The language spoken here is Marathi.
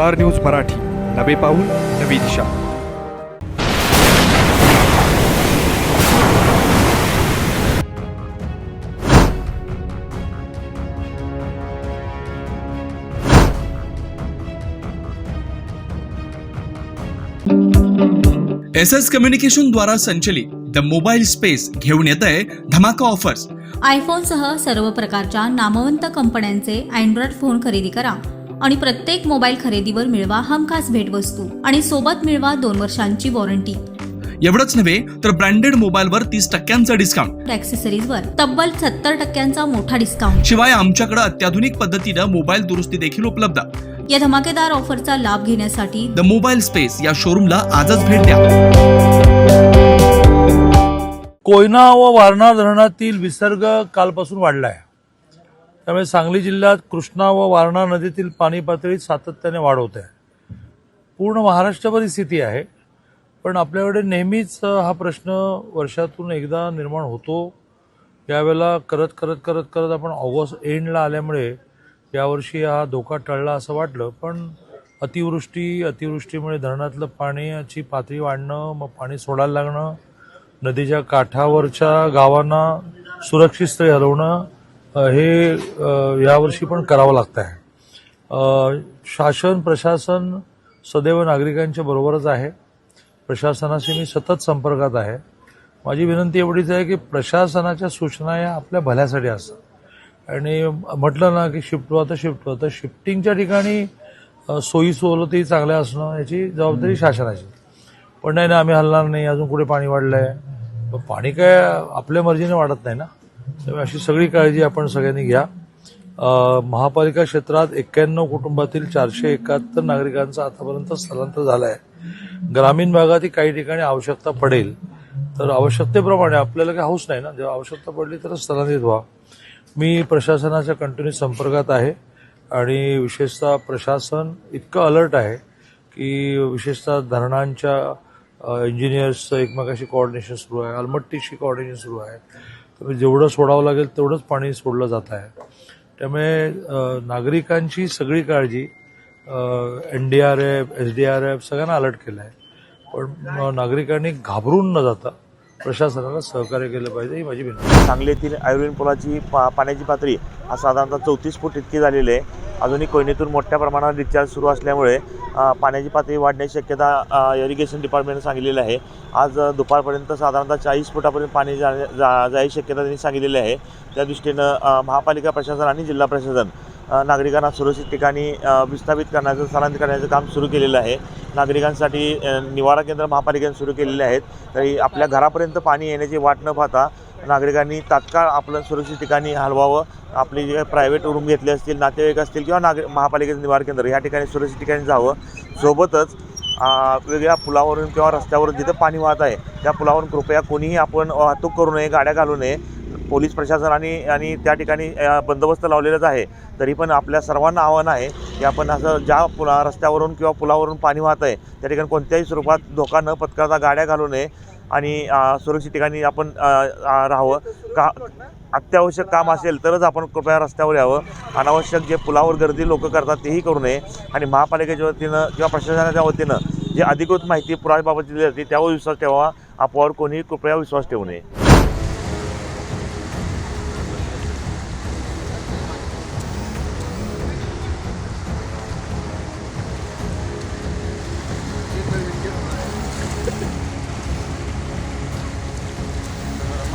Star news Marathi. नवे पाऊल नवी दिशा. एस एस कम्युनिकेशन द्वारा संचलित द मोबाईल स्पेस घेऊन येत आहे धमाका ऑफर्स. आयफोनसह सर्व प्रकारच्या नामवंत कंपन्यांचे अँड्रॉइड फोन खरेदी करा. आणि प्रत्येक मोबाईल खरेदीवर मिळवा हमखास भेटवस्तू आणि सोबत मिळवा दोन वर्षांची वॉरंटी. एवढंच नव्हे तर ब्रँडेड मोबाईलवर तीस टक्क्यांचं डिस्काउंट ॲक्सेसरीजवर तब्बल सत्तर टक्क्यांचा मोठा डिस्काउंट शिवाय आमच्याकडे अत्याधुनिक पद्धतीनं मोबाईल दुरुस्ती देखील उपलब्ध. या धमाकेदार ऑफरचा लाभ घेण्यासाठी द मोबाईल स्पेस या शोरूमला आजच भेट द्या. कोयना व वारणा धरणातील विसर्ग कालपासून वाढला आहे त्यामुळे सांगली जिल्ह्यात कृष्णा व वारणा नदीतील पाणी पातळी सातत्याने वाढ आहे. पूर्ण महाराष्ट्रभर ही स्थिती आहे. पण आपल्याकडे नेहमीच हा प्रश्न वर्षातून एकदा निर्माण होतो. यावेळेला करत करत करत करत आपण ऑगस्ट एंडला आल्यामुळे यावर्षी हा धोका टळला असं वाटलं. पण अतिवृष्टी अतिवृष्टीमुळे धरणातलं पाण्याची पातळी वाढणं मग पाणी सोडायला लागणं नदीच्या काठावरच्या गावांना सुरक्षित स्थळी हलवणं हे यावर्षी पण करावं लागतं आहे शासन प्रशासन सदैव नागरिकांच्या बरोबरच आहे. प्रशासनाशी मी सतत संपर्कात आहे. माझी विनंती एवढीच आहे की प्रशासनाच्या सूचना या आपल्या भल्यासाठी असतात. आणि म्हटलं ना की शिफ्ट आता शिफ्ट तर शिफ्टिंगच्या ठिकाणी सोयी सवलती चांगल्या असणं याची जबाबदारी शासनाची. पण नाही ना आम्ही हलणार नाही. अजून कुठे पाणी वाढलंय? पण पाणी काय आपल्या मर्जीने वाढत नाही ना. त्यामुळे अशी सगळी काळजी आपण सगळ्यांनी घ्या. महापालिका क्षेत्रात एक्क्याण्णव कुटुंबातील चारशे एकाहत्तर नागरिकांचं आतापर्यंत स्थलांतर झालं आहे ग्रामीण भागातही काही ठिकाणी आवश्यकता पडेल तर आवश्यकतेप्रमाणे आपल्याला काही हाऊस नाही ना. जेव्हा आवश्यकता पडली तर स्थलांतरित व्हा. मी प्रशासनाच्या कंटिन्यू संपर्कात आहे आणि विशेषतः प्रशासन इतकं अलर्ट आहे की विशेषतः धरणांच्या इंजिनियर्सचं एकमेकाशी कोऑर्डिनेशन सुरू आहे अलमट्टीशी कोऑर्डिनेशन सुरू आहे. जेवढं सोडावं लागेल तेवढंच पाणी सोडलं जात आहे. त्यामुळे नागरिकांची सगळी काळजी N D R F S D R F सगळ्यांना अलर्ट केलं आहे पण नागरिकांनी घाबरून न जाता प्रशासनाला सहकार्य केलं पाहिजे ही माझी विनंती सांगलीतील आयुर्वेद पुलाची पा पाण्याची पातळी हा साधारणतः चौतीस फूट इतकी झालेली आहे. अजूनही कोयनेतून मोठ्या प्रमाणावर डिस्चार्ज सुरू असल्यामुळे पाण्याची पातळी वाढण्याची शक्यता इरिगेशन डिपार्टमेंटने सांगितलेली आहे. आज दुपारपर्यंत साधारणतः चाळीस फुटापर्यंत पाणी जा जा जायची शक्यता त्यांनी सांगितलेली आहे. त्या दृष्टीनं महापालिका प्रशासन आणि जिल्हा प्रशासन नागरिकांना सुरक्षित ठिकाणी विस्थापित करण्याचं स्थलांतरित करण्याचं काम सुरू केलेलं आहे. नागरिकांसाठी निवारा केंद्र महापालिकेने सुरू केलेले आहेत. तरी आपल्या घरापर्यंत पाणी येण्याची वाट न पाहता नागरिकांनी तात्काळ आपलं सुरक्षित ठिकाणी हलवावं. आपली जे प्रायव्हेट रूम घेतले असतील नातेवाईक असतील किंवा नागरिक महापालिकेचं निवार केंद्र या ठिकाणी सुरक्षित ठिकाणी जावं. सोबतच वेगळ्या पुलावरून किंवा रस्त्यावरून जिथं पाणी वाहत आहे त्या पुलावरून कृपया कोणीही आपण वाहतूक करू नये गाड्या घालू नये. पोलीस प्रशासन आणि आणि त्या ठिकाणी बंदोबस्त लावलेलाच आहे. तरी पण आपल्या सर्वांना आव्हान आहे की आपण असं ज्या पुला रस्त्यावरून किंवा पुलावरून पाणी वाहत आहे त्या ठिकाणी कोणत्याही स्वरूपात धोका न पत्करता गाड्या घालू नये. आणि सुरक्षित ठिकाणी आपण राहावं. का अत्यावश्यक काम असेल तरच आपण कृपया रस्त्यावर यावं. अनावश्यक जे पुलावर गर्दी लोक करतात तेही करू नये. आणि महापालिकेच्या वतीनं किंवा प्रशासनाच्या वतीनं जे अधिकृत माहिती पुराव्याबाबत दिली जाते त्यावर विश्वास ठेवावा. अफवावर कोणीही कृपया विश्वास ठेवू नये.